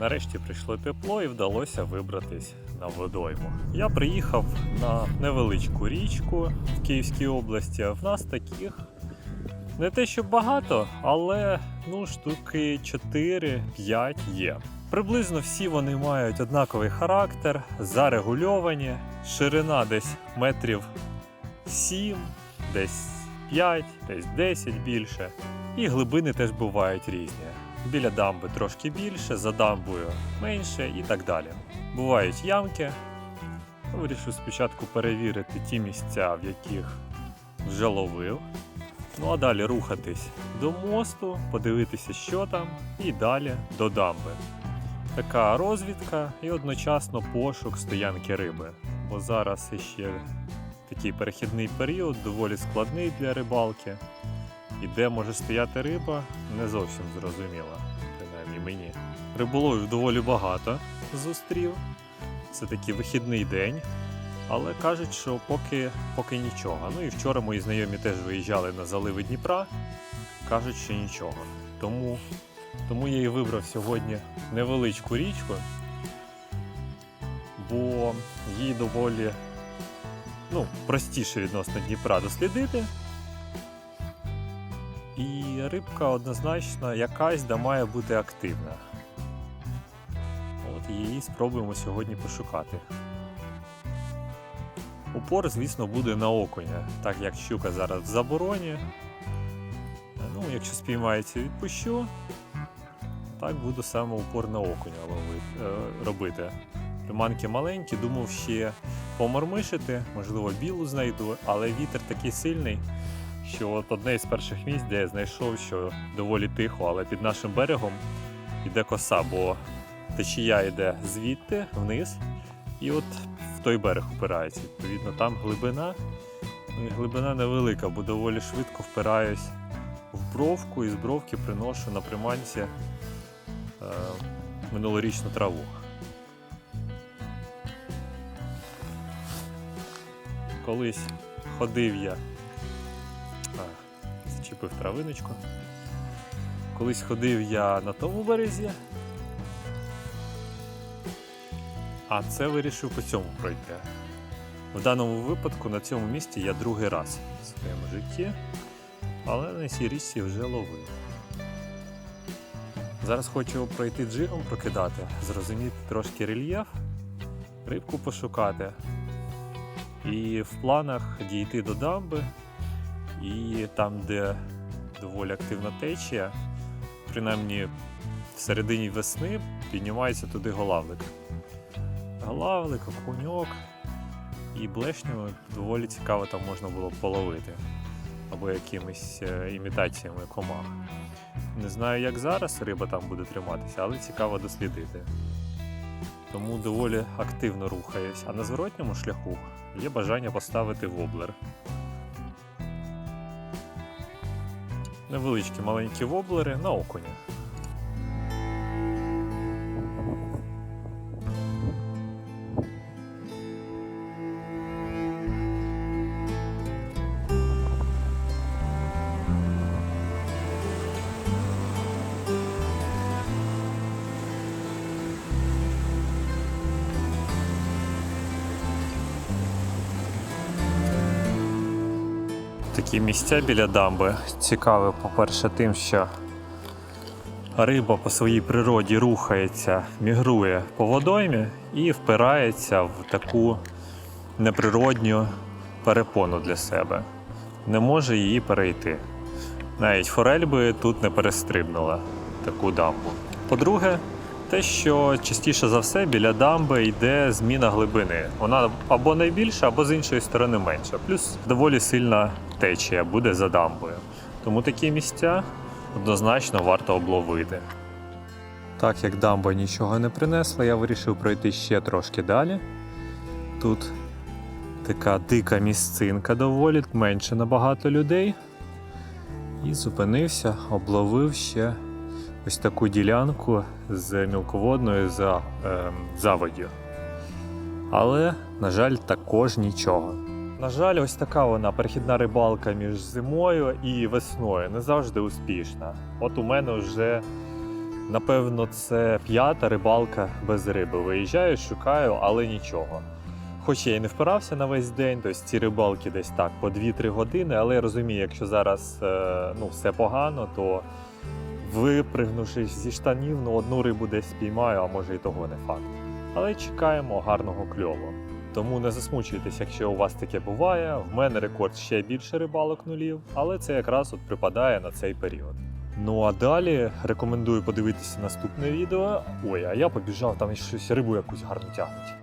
Нарешті прийшло тепло і вдалося вибратись на водойму. Я приїхав на невеличку річку в Київській області. В нас таких не те, що багато, але ну, штуки 4-5 є. Приблизно всі вони мають однаковий характер, зарегульовані, ширина десь метрів 7, десь 5, десь 10 більше. І глибини теж бувають різні. Біля дамби трошки більше, за дамбою менше і так далі. Бувають ямки. Вирішив спочатку перевірити ті місця, в яких вже ловив. Ну а далі рухатись до мосту, подивитися, що там, і далі до дамби. Така розвідка і одночасно пошук стоянки риби. Бо зараз ще такий перехідний період, доволі складний для рибалки. І де може стояти риба, не зовсім зрозуміло, принаймні мені. Риболовів доволі багато зустрів. Це такий вихідний день. Але кажуть, що поки, поки нічого. Ну і вчора мої знайомі теж виїжджали на заливи Дніпра. Кажуть, що нічого. Тому, тому я і вибрав сьогодні невеличку річку, бо їй доволі ну, простіше відносно Дніпра дослідити. І рибка однозначно якась да має бути активна. От її спробуємо сьогодні пошукати. Упор, звісно, буде на окуня, так як щука зараз в забороні. Ну, якщо спіймається, відпущу. Так буду саме упор на окуня е, робити. Приманки маленькі, думав ще помормишити, можливо, білу знайду, але вітер такий сильний, що от одне із перших місць, де я знайшов, що доволі тихо, але під нашим берегом йде коса, бо течія йде звідти вниз, і от в той берег впирається. Відповідно, там глибина. Ну, глибина невелика, бо доволі швидко впираюсь в бровку і з бровки приношу на приманці е, минулорічну траву. Колись ходив я. А, зачепив травиночку. Колись ходив я на тому березі, а це вирішив по цьому пройти. В даному випадку на цьому місці я другий раз в своєму житті, але на цій річці вже ловив. Зараз хочу пройти джигом прокидати, зрозуміти трошки рельєф, рибку пошукати. І в планах дійти до дамби, і там, де доволі активна течія, принаймні в середині весни піднімається туди голавлик. Голавлик, окуньок і блешнями доволі цікаво там можна було половити. Або якимись е, імітаціями комах. Не знаю, як зараз риба там буде триматися, але цікаво дослідити. Тому доволі активно рухаюсь. А на зворотньому шляху є бажання поставити воблер. Невеличкі маленькі воблери на окуня. Такі місця біля дамби цікаві, по-перше, тим, що риба по своїй природі рухається, мігрує по водоймі і впирається в таку неприродню перепону для себе. Не може її перейти. Навіть форель би тут не перестрибнула таку дамбу. По-друге, те, що частіше за все біля дамби йде зміна глибини. Вона або найбільша, або з іншої сторони менша. Плюс доволі сильна течія буде за дамбою. Тому такі місця однозначно варто обловити. Так як дамба нічого не принесла, я вирішив пройти ще трошки далі. Тут така дика місцинка доволі, менше набагато людей. І зупинився, обловив ще ось таку ділянку з мілководною за, е, заводдю. Але, на жаль, також нічого. На жаль, ось така вона перехідна рибалка між зимою і весною не завжди успішна. От у мене вже Напевно, це п'ята рибалка без риби. Виїжджаю, шукаю, але нічого. Хоч я і не впирався на весь день, тобто ці рибалки десь так по 2-3 години, але я розумію, якщо зараз е, ну, все погано, то випригнувши зі штанів, ну одну рибу десь спіймаю, а може і того не факт. Але чекаємо гарного кльову. Тому не засмучуйтесь, якщо у вас таке буває. В мене рекорд ще більше рибалок нулів, але це якраз от припадає на цей період. Ну а далі рекомендую подивитися наступне відео. Ой, а я побіжав там щось рибу якусь гарну тягнуть.